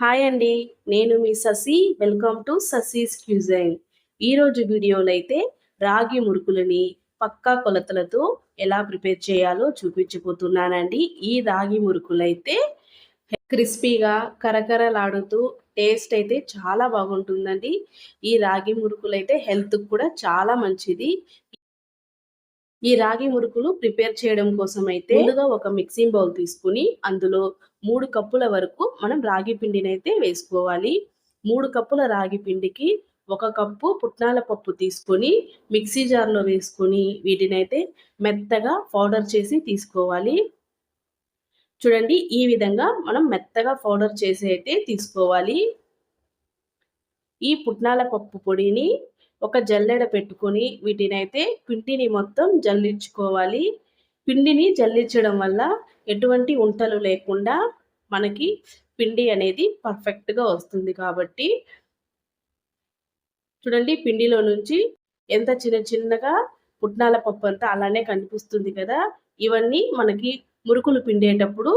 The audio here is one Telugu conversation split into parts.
హాయ్ అండి నేను మీ Sasi. Welcome to Sasi's cuisine. ఈరోజు వీడియోలో అయితే రాగి మురుకులని పక్కా కొలతలతో ఎలా ప్రిపేర్ చేయాలో చూపించబోతున్నానండి. ఈ రాగి మురుకులైతే క్రిస్పీగా కరకరలాడుతూ టేస్ట్ అయితే చాలా బాగుంటుందండి. ఈ రాగి మురుకులైతే హెల్త్కి కూడా చాలా మంచిది. ఈ రాగి మురుకులు ప్రిపేర్ చేయడం కోసం అయితే ముందుగా ఒక మిక్సింగ్ బౌల్ తీసుకుని అందులో మూడు కప్పుల వరకు మనం రాగి పిండిని అయితే వేసుకోవాలి. మూడు కప్పుల రాగి పిండికి ఒక కప్పు పుట్నాల పప్పు తీసుకొని మిక్సీ జార్లో వేసుకొని వీటిని అయితే మెత్తగా పౌడర్ చేసి తీసుకోవాలి. చూడండి ఈ విధంగా మనం మెత్తగా పౌడర్ చేసి అయితే తీసుకోవాలి. ఈ పుట్నాల పప్పు పొడిని ఒక జల్లెడ పెట్టుకొని వీటినైతే పిండిని మొత్తం జల్లించుకోవాలి. పిండిని జల్లించడం వల్ల ఎటువంటి ఉంటలు లేకుండా మనకి పిండి అనేది పర్ఫెక్ట్గా వస్తుంది కాబట్టి చూడండి పిండిలో నుంచి ఎంత చిన్న చిన్నగా పుట్నాల పప్పు అంతా అలానే కనిపిస్తుంది కదా. ఇవన్నీ మనకి మురుకులు పిండేటప్పుడు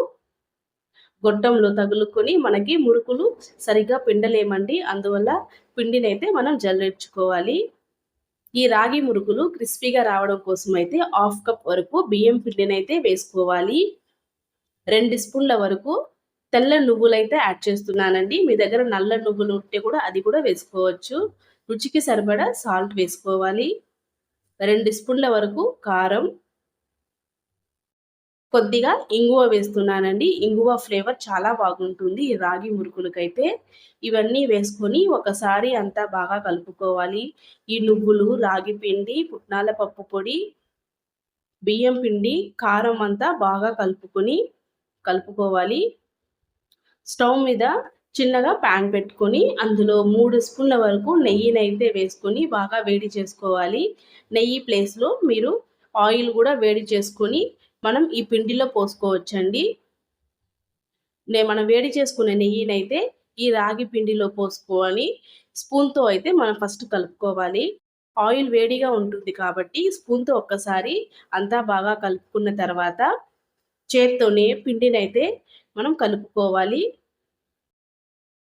గొట్టంలో తగులుకొని మనకి మురుకులు సరిగ్గా పిండలేమండి. అందువల్ల పిండినైతే మనం జల్లించుకోవాలి. ఈ రాగి మురుకులు క్రిస్పీగా రావడం కోసం అయితే హాఫ్ కప్ వరకు బియ్యం పిండిని అయితే వేసుకోవాలి. రెండు స్పూన్ల వరకు తెల్ల నువ్వులు అయితే యాడ్ చేస్తున్నానండి. మీ దగ్గర నల్ల నువ్వులు ఉంటే కూడా అది కూడా వేసుకోవచ్చు. రుచికి సరిపడా సాల్ట్ వేసుకోవాలి. రెండు స్పూన్ల వరకు కారం కొద్దిగా ఇంగువ వేస్తున్నానండి. ఇంగువ ఫ్లేవర్ చాలా బాగుంటుంది. ఈ రాగి మురుకులకైతే ఇవన్నీ వేసుకొని ఒకసారి అంతా బాగా కలుపుకోవాలి. ఈ నువ్వులు రాగి పిండి పుట్నాల పప్పు పొడి బియ్యం పిండి కారం అంతా బాగా కలుపుకొని కలుపుకోవాలి. స్టవ్ మీద చిన్నగా ప్యాన్ పెట్టుకొని అందులో మూడు స్పూన్ల వరకు నెయ్యినైతే వేసుకొని బాగా వేడి చేసుకోవాలి. నెయ్యి ప్లేస్లో మీరు ఆయిల్ కూడా వేడి చేసుకొని మనం ఈ పిండిలో పోసుకోవచ్చండి. నే మనం వేడి చేసుకునే నెయ్యినైతే ఈ రాగి పిండిలో పోసుకోవాలి స్పూన్తో అయితే మనం ఫస్ట్ కలుపుకోవాలి. ఆయిల్ వేడిగా ఉంటుంది కాబట్టి స్పూన్తో ఒక్కసారి అంతా బాగా కలుపుకున్న తర్వాత చేత్తోనే పిండినైతే మనం కలుపుకోవాలి.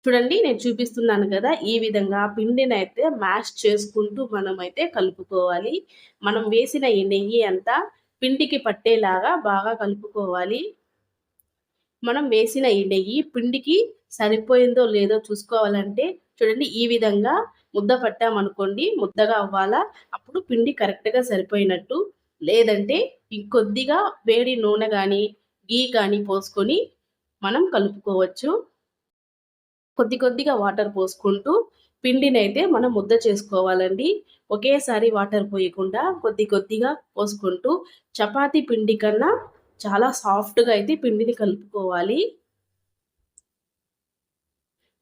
చూడండి నేను చూపిస్తున్నాను కదా ఈ విధంగా పిండిని అయితే మ్యాష్ చేసుకుంటూ మనం అయితే కలుపుకోవాలి. మనం వేసిన ఈ నెయ్యి అంతా పిండికి పట్టేలాగా బాగా కలుపుకోవాలి. మనం వేసిన ఈ నెయ్యి పిండికి సరిపోయిందో లేదో చూసుకోవాలంటే చూడండి ఈ విధంగా ముద్ద పట్టామనుకోండి ముద్దగా అవ్వాలా? అప్పుడు పిండి కరెక్ట్గా సరిపోయినట్టు లేదంటే ఇంకొద్దిగా వేడి నూనె కానీ గీ కానీ పోసుకొని మనం కలుపుకోవచ్చు. కొద్ది కొద్దిగా వాటర్ పోసుకుంటూ పిండిని అయితే మనం ముద్ద చేసుకోవాలండి. ఒకేసారి వాటర్ పోయకుండా కొద్ది కొద్దిగా పోసుకుంటూ చపాతి పిండి కన్నా చాలా సాఫ్ట్గా అయితే పిండిని కలుపుకోవాలి.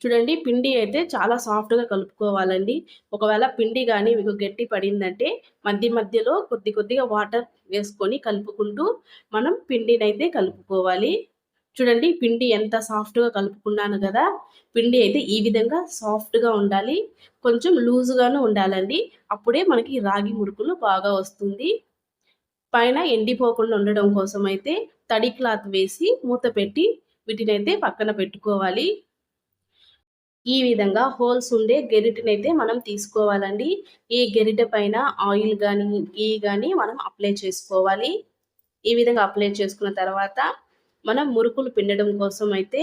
చూడండి పిండి అయితే చాలా సాఫ్ట్గా కలుపుకోవాలండి. ఒకవేళ పిండి కానీ మీకు గట్టి పడిందంటే మధ్య మధ్యలో కొద్ది కొద్దిగా వాటర్ వేసుకొని కలుపుకుంటూ మనం పిండిని అయితే కలుపుకోవాలి. చూడండి పిండి ఎంత సాఫ్ట్గా కలుపుకున్నాను కదా పిండి అయితే ఈ విధంగా సాఫ్ట్గా ఉండాలి. కొంచెం లూజుగాను ఉండాలండి. అప్పుడే మనకి రాగి మురుకులు బాగా వస్తుంది. పైన ఎండిపోకుండా ఉండడం కోసం అయితే తడి క్లాత్ వేసి మూత పెట్టి వీటిని అయితే పక్కన పెట్టుకోవాలి. ఈ విధంగా హోల్స్ ఉండే గెరిటనైతే మనం తీసుకోవాలండి. ఈ గెరిట పైన ఆయిల్ కానీ గీ కానీ మనం అప్లై చేసుకోవాలి. ఈ విధంగా అప్లై చేసుకున్న తర్వాత మనం మురుకులు పిండడం కోసం అయితే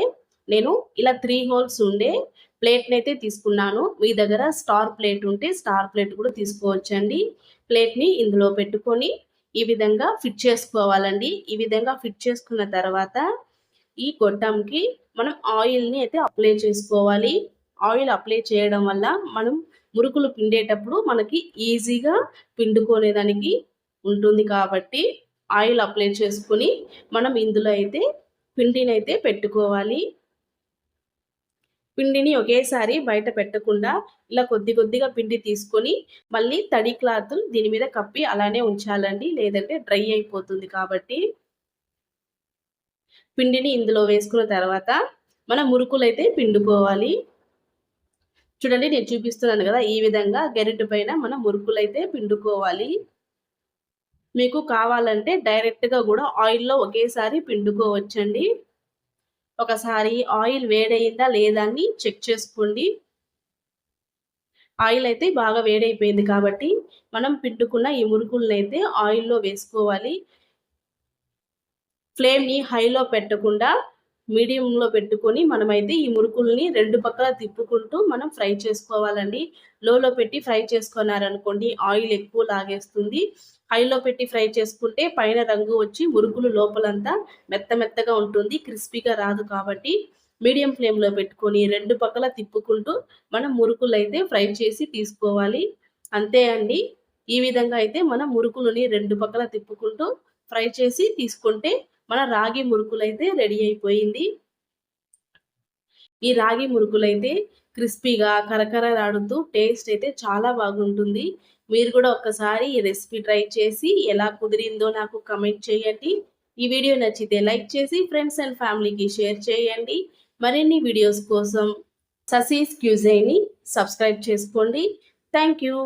నేను ఇలా త్రీ హోల్స్ ఉండే ప్లేట్ని అయితే తీసుకున్నాను. మీ దగ్గర స్టార్ ప్లేట్ ఉంటే స్టార్ ప్లేట్ కూడా తీసుకోవచ్చండి. ప్లేట్ని ఇందులో పెట్టుకొని ఈ విధంగా ఫిట్ చేసుకోవాలండి. ఈ విధంగా ఫిట్ చేసుకున్న తర్వాత ఈ గొట్టంకి మనం ఆయిల్ని అయితే అప్లై చేసుకోవాలి. ఆయిల్ అప్లై చేయడం వల్ల మనం మురుకులు పిండేటప్పుడు మనకి ఈజీగా పిండుకునేదానికి ఉంటుంది కాబట్టి ఆయిల్ అప్లై చేసుకుని మనం ఇందులో అయితే పిండిని అయితే పెట్టుకోవాలి. పిండిని ఒకేసారి బయట పెట్టకుండా ఇలా కొద్ది కొద్దిగా పిండి తీసుకొని మళ్ళీ తడి క్లాత్ దీని మీద కప్పి అలానే ఉంచాలండి. లేదంటే డ్రై అయిపోతుంది కాబట్టి. పిండిని ఇందులో వేసుకున్న తర్వాత మన మురుకులైతే పిండుకోవాలి. చూడండి నేను చూపిస్తున్నాను కదా ఈ విధంగా గెరిటి పైన మన మురుకులైతే పిండుకోవాలి. మీకు కావాలంటే డైరెక్ట్గా కూడా ఆయిల్లో ఒకేసారి పిండుకోవచ్చండి. ఒకసారి ఆయిల్ వేడయిందా లేదా అని చెక్ చేసుకోండి. ఆయిల్ అయితే బాగా వేడైపోయింది కాబట్టి మనం పిండుకున్న ఈ మురుకులను అయితే ఆయిల్లో వేసుకోవాలి. ఫ్లేమ్ని హైలో పెట్టకుండా మీడియంలో పెట్టుకొని మనమైతే ఈ మురుకుల్ని రెండు పక్కల తిప్పుకుంటూ మనం ఫ్రై చేసుకోవాలండి. లోలో పెట్టి ఫ్రై చేసుకున్నారనుకోండి ఆయిల్ ఎక్కువ లాగేస్తుంది. హైలో పెట్టి ఫ్రై చేసుకుంటే పైన రంగు వచ్చి మురుకులు లోపలంతా మెత్త మెత్తగా ఉంటుంది క్రిస్పీగా రాదు కాబట్టి మీడియం ఫ్లేమ్లో పెట్టుకొని రెండు పక్కల తిప్పుకుంటూ మనం మురుకులు అయితే ఫ్రై చేసి తీసుకోవాలి. అంతే అండి. ఈ విధంగా అయితే మనం మురుకులని రెండు పక్కల తిప్పుకుంటూ ఫ్రై చేసి తీసుకుంటే మన రాగి మురుకులు అయితే రెడీ అయిపోయింది. ఈ రాగి మురుకులు అయితే క్రిస్పీగా కరకరలాడుతూ టేస్ట్ అయితే చాలా బాగుంటుంది. మీరు కూడా ఒక్కసారి ఈ రెసిపీ ట్రై చేసి ఎలా కుదిరిందో నాకు కమెంట్ చేయండి. ఈ వీడియో నచ్చితే లైక్ చేసి ఫ్రెండ్స్ అండ్ ఫ్యామిలీకి షేర్ చేయండి. మరిన్ని వీడియోస్ కోసం ససీస్ క్యూజైని సబ్స్క్రైబ్ చేసుకోండి. Thank you.